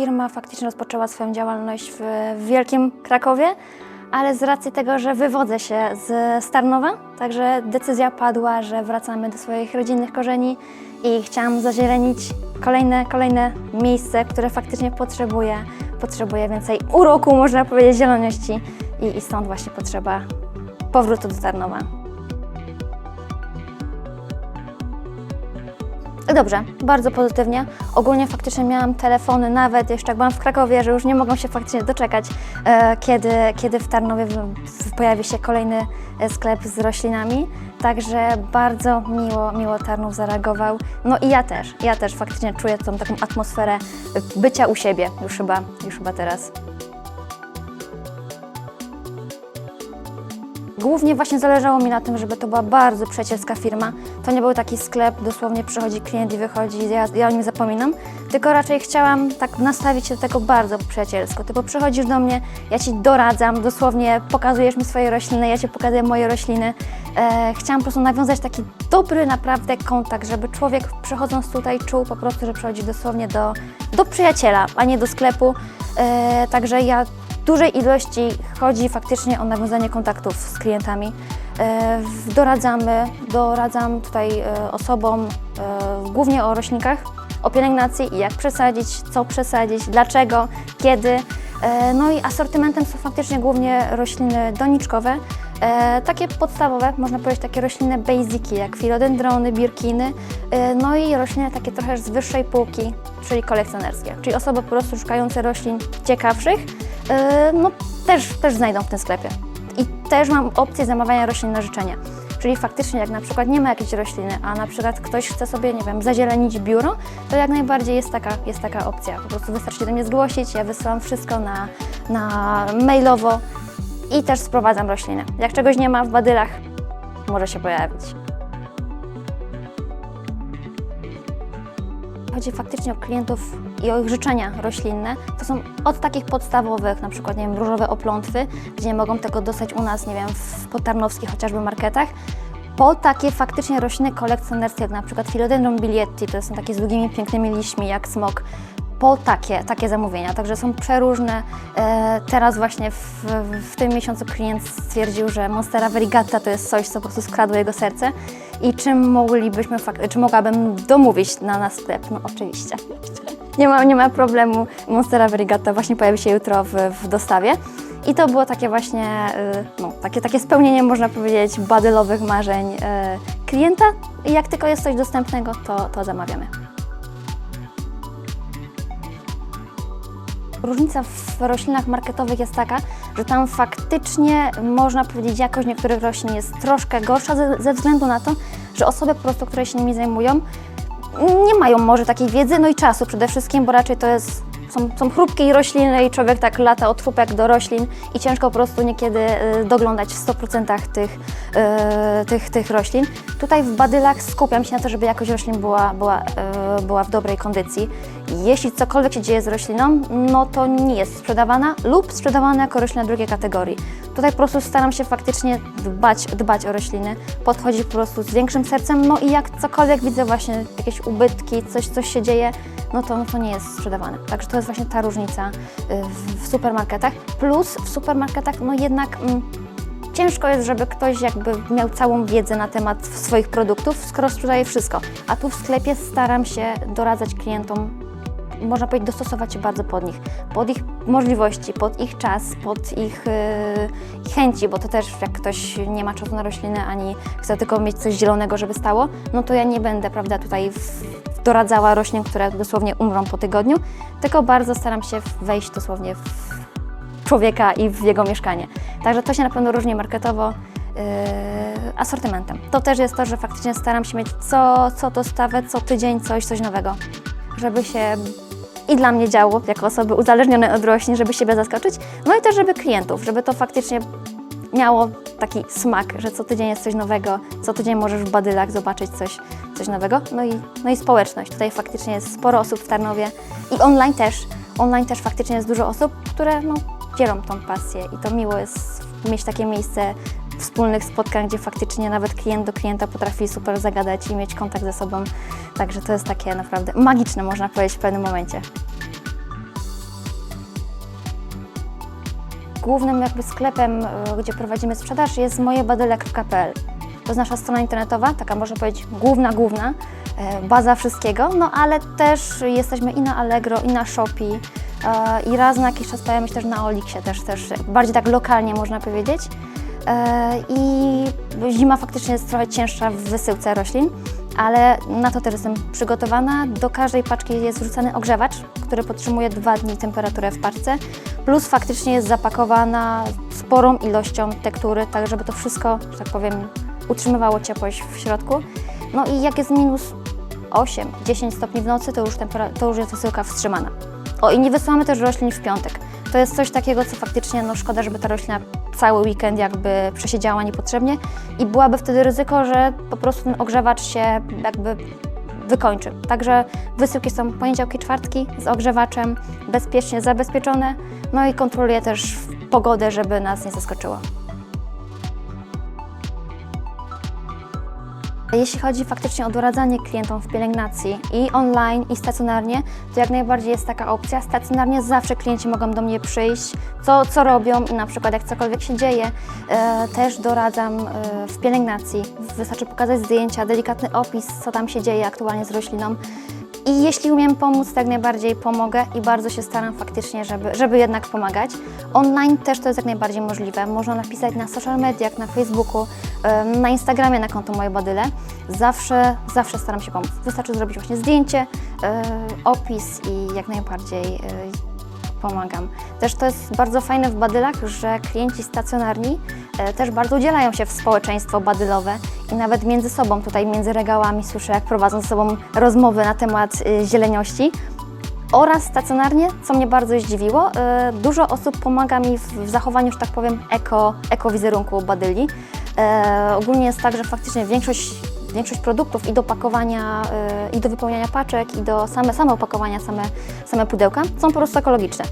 firma faktycznie rozpoczęła swoją działalność w, Wielkim Krakowie, ale z racji tego, że wywodzę się z Starnowa, także decyzja padła, że wracamy do swoich rodzinnych korzeni i chciałam zazielenić kolejne, kolejne miejsce, które faktycznie potrzebuje, potrzebuje więcej uroku, można powiedzieć, zieloności i, i stąd właśnie potrzeba powrotu do Tarnowa. Dobrze, bardzo pozytywnie. Ogólnie faktycznie miałam telefony, nawet jeszcze jak byłam w Krakowie, że już nie mogą się faktycznie doczekać, e, kiedy, kiedy w Tarnowie pojawi się kolejny e, sklep z roślinami. Także bardzo miło, miło Tarnów zareagował. No i ja też, ja też faktycznie czuję tą taką atmosferę bycia u siebie już chyba, już chyba teraz. Głównie właśnie zależało mi na tym, żeby to była bardzo przyjacielska firma. To nie był taki sklep, dosłownie przychodzi klient i wychodzi, ja, ja o nim zapominam. Tylko raczej chciałam tak nastawić się do tego bardzo przyjacielsko. Typu przychodzisz do mnie, ja Ci doradzam, dosłownie pokazujesz mi swoje rośliny, ja Ci pokazuję moje rośliny. E, chciałam po prostu nawiązać taki dobry naprawdę kontakt, żeby człowiek przychodząc tutaj czuł po prostu, że przychodzi dosłownie do, do przyjaciela, a nie do sklepu. E, także ja dużej ilości chodzi faktycznie o nawiązanie kontaktów z klientami. E, Doradzamy, doradzam tutaj e, osobom e, głównie o roślinkach, o pielęgnacji, jak przesadzić, co przesadzić, dlaczego, kiedy. No i asortymentem są faktycznie głównie rośliny doniczkowe, takie podstawowe, można powiedzieć takie rośliny basiki, jak filodendrony, birkiny, no i rośliny takie trochę z wyższej półki, czyli kolekcjonerskie, czyli osoby po prostu szukające roślin ciekawszych, no też, też znajdą w tym sklepie. I też mam opcję zamawiania roślin na życzenie. Czyli faktycznie, jak na przykład nie ma jakiejś rośliny, a na przykład ktoś chce sobie, nie wiem, zazielenić biuro, to jak najbardziej jest taka, jest taka opcja. Po prostu wystarczy do mnie zgłosić, ja wysyłam wszystko na, na mailowo i też sprowadzam rośliny. Jak czegoś nie ma w badylach, może się pojawić. Chodzi faktycznie o klientów i o ich życzenia roślinne. To są od takich podstawowych, na przykład nie wiem, różowe oplątwy, gdzie nie mogą tego dostać u nas, nie wiem, w potarnowskich chociażby marketach, po takie faktycznie rośliny kolekcjonerskie, jak na przykład Philodendron bilietti, to są takie z długimi, pięknymi liśćmi jak smok, po takie, takie zamówienia. Także są przeróżne. E, teraz właśnie w, w tym miesiącu klient stwierdził, że Monstera Verigata to jest coś, co po prostu skradło jego serce i czym moglibyśmy, czy mogłabym domówić na? No oczywiście. Nie ma, nie ma problemu. Monstera Verigata właśnie pojawi się jutro w, w dostawie. I to było takie właśnie, y, no, takie, takie spełnienie, można powiedzieć, badylowych marzeń y, klienta. I jak tylko jest coś dostępnego, to, to zamawiamy. Różnica w roślinach marketowych jest taka, że tam faktycznie można powiedzieć, jakość niektórych roślin jest troszkę gorsza ze, ze względu na to, że osoby po prostu, które się nimi zajmują, nie mają może takiej wiedzy, no i czasu przede wszystkim, bo raczej to jest, są, są chrupkie rośliny i człowiek tak lata od chrupek do roślin i ciężko po prostu niekiedy y, doglądać w 100% tych, y, tych, tych roślin. Tutaj w badylach skupiam się na to, żeby jakość roślin była, była, y, była w dobrej kondycji. Jeśli cokolwiek się dzieje z rośliną, no to nie jest sprzedawana lub sprzedawana jako roślina drugiej kategorii. Tutaj po prostu staram się faktycznie dbać, dbać o rośliny, podchodzić po prostu z większym sercem, no i jak cokolwiek widzę właśnie jakieś ubytki, coś, coś się dzieje, no to, no to nie jest sprzedawane. Także to jest właśnie ta różnica y, w, w supermarketach. Plus w supermarketach, no jednak mm, ciężko jest, żeby ktoś jakby miał całą wiedzę na temat swoich produktów, skoro sprzedaje wszystko. A tu w sklepie staram się doradzać klientom można powiedzieć, dostosować się bardzo pod nich, pod ich możliwości, pod ich czas, pod ich yy, chęci, bo to też jak ktoś nie ma czasu na rośliny, ani chce tylko mieć coś zielonego, żeby stało, no to ja nie będę, prawda, tutaj w, doradzała roślin, które dosłownie umrą po tygodniu, tylko bardzo staram się wejść dosłownie w człowieka i w jego mieszkanie. Także to się na pewno różni marketowo yy, asortymentem. To też jest to, że faktycznie staram się mieć co, co dostawę, co tydzień coś, coś nowego, żeby się i dla mnie działo, jako osoby uzależnione od roślin, żeby siebie zaskoczyć, no i też żeby klientów, żeby to faktycznie miało taki smak, że co tydzień jest coś nowego, co tydzień możesz w badylach zobaczyć coś, coś nowego. No i, no i społeczność. Tutaj faktycznie jest sporo osób w Tarnowie i online też. Online też faktycznie jest dużo osób, które no, dzielą tą pasję i to miło jest mieć takie miejsce wspólnych spotkań, gdzie faktycznie nawet klient do klienta potrafi super zagadać i mieć kontakt ze sobą. Także to jest takie naprawdę magiczne, można powiedzieć w pewnym momencie. głównym jakby sklepem, e, gdzie prowadzimy sprzedaż jest mojebadylek.pl. To jest nasza strona internetowa, taka można powiedzieć główna, główna, e, baza wszystkiego, no ale też jesteśmy i na Allegro, i na Shopee, e, i raz na jakiś czas pojawiamy się też na Oliksie, też, też bardziej tak lokalnie można powiedzieć. E, I zima faktycznie jest trochę cięższa w wysyłce roślin, ale na to też jestem przygotowana. Do każdej paczki jest wrzucany ogrzewacz, który podtrzymuje dwa dni temperaturę w paczce, plus faktycznie jest zapakowana sporą ilością tektury, tak żeby to wszystko, że tak powiem, utrzymywało ciepłość w środku. No i jak jest minus 8-10 stopni w nocy, to już, to już jest wysyłka wstrzymana. O i nie wysyłamy też roślin w piątek. To jest coś takiego, co faktycznie no, szkoda, żeby ta roślina cały weekend jakby przesiedziała niepotrzebnie i byłaby wtedy ryzyko, że po prostu ten ogrzewacz się jakby wykończy. Także wysyłki są poniedziałki, czwartki z ogrzewaczem, bezpiecznie zabezpieczone, no i kontroluję też pogodę, żeby nas nie zaskoczyła. Jeśli chodzi faktycznie o doradzanie klientom w pielęgnacji i online, i stacjonarnie, to jak najbardziej jest taka opcja. Stacjonarnie zawsze klienci mogą do mnie przyjść, co, co robią i na przykład jak cokolwiek się dzieje, e, też doradzam e, w pielęgnacji. Wystarczy pokazać zdjęcia, delikatny opis, co tam się dzieje aktualnie z rośliną. I jeśli umiem pomóc, to jak najbardziej pomogę i bardzo się staram faktycznie, żeby, żeby jednak pomagać. Online też to jest jak najbardziej możliwe. Można napisać na social mediach, na Facebooku, na Instagramie na konto Moje Badyle. Zawsze, zawsze staram się pomóc. Wystarczy zrobić właśnie zdjęcie, e, opis i jak najbardziej e, pomagam. Też to jest bardzo fajne w badylach, że klienci stacjonarni e, też bardzo udzielają się w społeczeństwo badylowe i nawet między sobą, tutaj między regałami słyszę, jak prowadzą ze sobą rozmowy na temat e, zieleniości. Oraz stacjonarnie, co mnie bardzo zdziwiło, e, dużo osób pomaga mi w, zachowaniu, że tak powiem, eko, ekowizerunku badyli. Ogólnie jest tak, że faktycznie większość, większość produktów i do pakowania, e, i do wypełniania paczek, i do same, same opakowania, same, same pudełka są po prostu ekologiczne.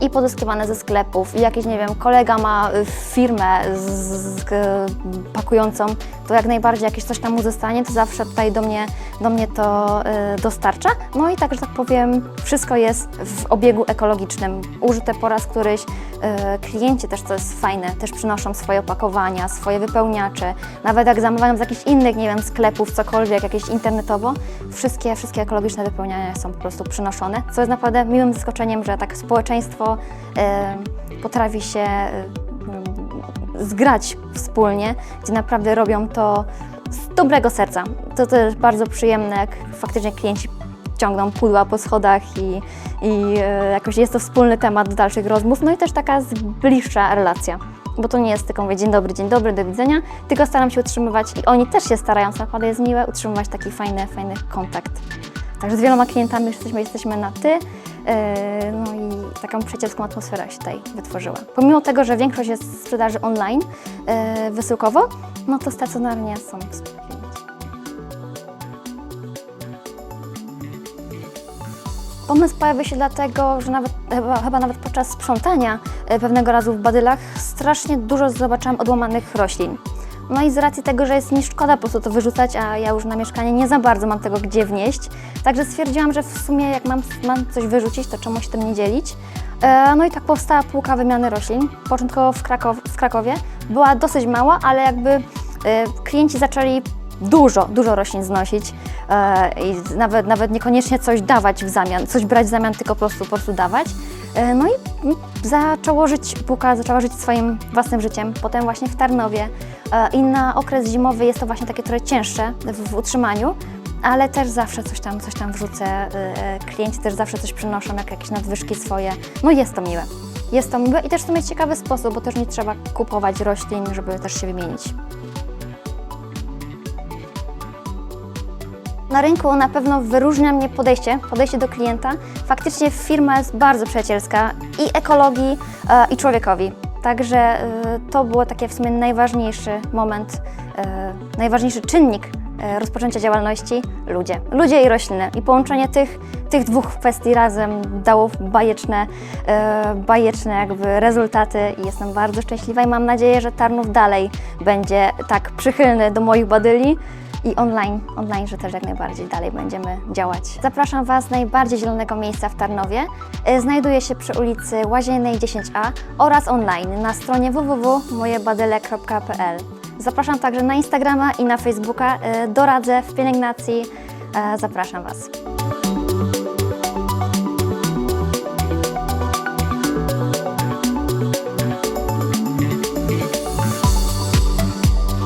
I pozyskiwane ze sklepów, i jakieś, nie wiem, kolega ma y, firmę z, z, e, pakującą, to jak najbardziej jakieś coś tam mu zostanie, to zawsze tutaj do mnie, do mnie to y, dostarcza. No i tak, że tak powiem, wszystko jest w obiegu ekologicznym, użyte po raz któryś. Y, klienci też, co jest fajne, też przynoszą swoje opakowania, swoje wypełniacze. Nawet jak zamawiam z jakichś innych, nie wiem, sklepów, cokolwiek, jakieś internetowo, wszystkie, wszystkie ekologiczne wypełniania są po prostu przynoszone, co jest naprawdę miłym zaskoczeniem, że tak społeczeństwo y, potrafi się y, zgrać wspólnie, gdzie naprawdę robią to z dobrego serca. To też bardzo przyjemne, jak faktycznie klienci ciągną pudła po schodach i, i e, jakoś jest to wspólny temat do dalszych rozmów, no i też taka bliższa relacja. Bo to nie jest tylko mówię dzień dobry, dzień dobry, do widzenia, tylko staram się utrzymywać i oni też się starają, co naprawdę jest miłe, utrzymywać taki fajny, fajny kontakt. Także z wieloma klientami już jesteśmy, jesteśmy na ty, e, no i taką przyjacielską atmosferę się tutaj wytworzyła. Pomimo tego, że większość jest sprzedaży online, e, wysyłkowo, no to stacjonarnie są. Pomysł pojawił się dlatego, że nawet, chyba, chyba nawet podczas sprzątania e, pewnego razu w Badylach strasznie dużo zobaczyłam odłamanych roślin. No i z racji tego, że jest mi szkoda po prostu to wyrzucać, a ja już na mieszkanie nie za bardzo mam tego gdzie wnieść, także stwierdziłam, że w sumie jak mam, mam coś wyrzucić, to czemu się tym nie dzielić. E, No i tak powstała półka wymiany roślin, początkowo w, Krakow, w Krakowie. Była dosyć mała, ale jakby e, klienci zaczęli dużo, dużo roślin znosić e, i nawet, nawet niekoniecznie coś dawać w zamian, coś brać w zamian, tylko po prostu, po prostu dawać. E, no i zaczęło żyć, półka zaczęła żyć swoim własnym życiem. Potem właśnie w Tarnowie e, i na okres zimowy jest to właśnie takie trochę cięższe w, w utrzymaniu, ale też zawsze coś tam, coś tam wrzucę. e, Klienci też zawsze coś przynoszą, jak jakieś nadwyżki swoje. No jest to miłe. Jest to miłe i też w sumie ciekawy sposób, bo też nie trzeba kupować roślin, żeby też się wymienić. Na rynku na pewno wyróżnia mnie podejście, podejście do klienta. Faktycznie firma jest bardzo przyjacielska i ekologii, e, i człowiekowi. Także e, to było takie w sumie najważniejszy moment, e, najważniejszy czynnik rozpoczęcia działalności ludzie. Ludzie i rośliny. I połączenie tych, tych dwóch kwestii razem dało bajeczne, bajeczne jakby rezultaty i jestem bardzo szczęśliwa i mam nadzieję, że Tarnów dalej będzie tak przychylny do moich badyli i online, online, że też jak najbardziej dalej będziemy działać. Zapraszam Was do najbardziej zielonego miejsca w Tarnowie. Y, Znajduje się przy ulicy Łaziennej 10A oraz online na stronie www.mojebadyle.pl. Zapraszam także na Instagrama i na Facebooka. Y, Doradzę w pielęgnacji. E, Zapraszam Was.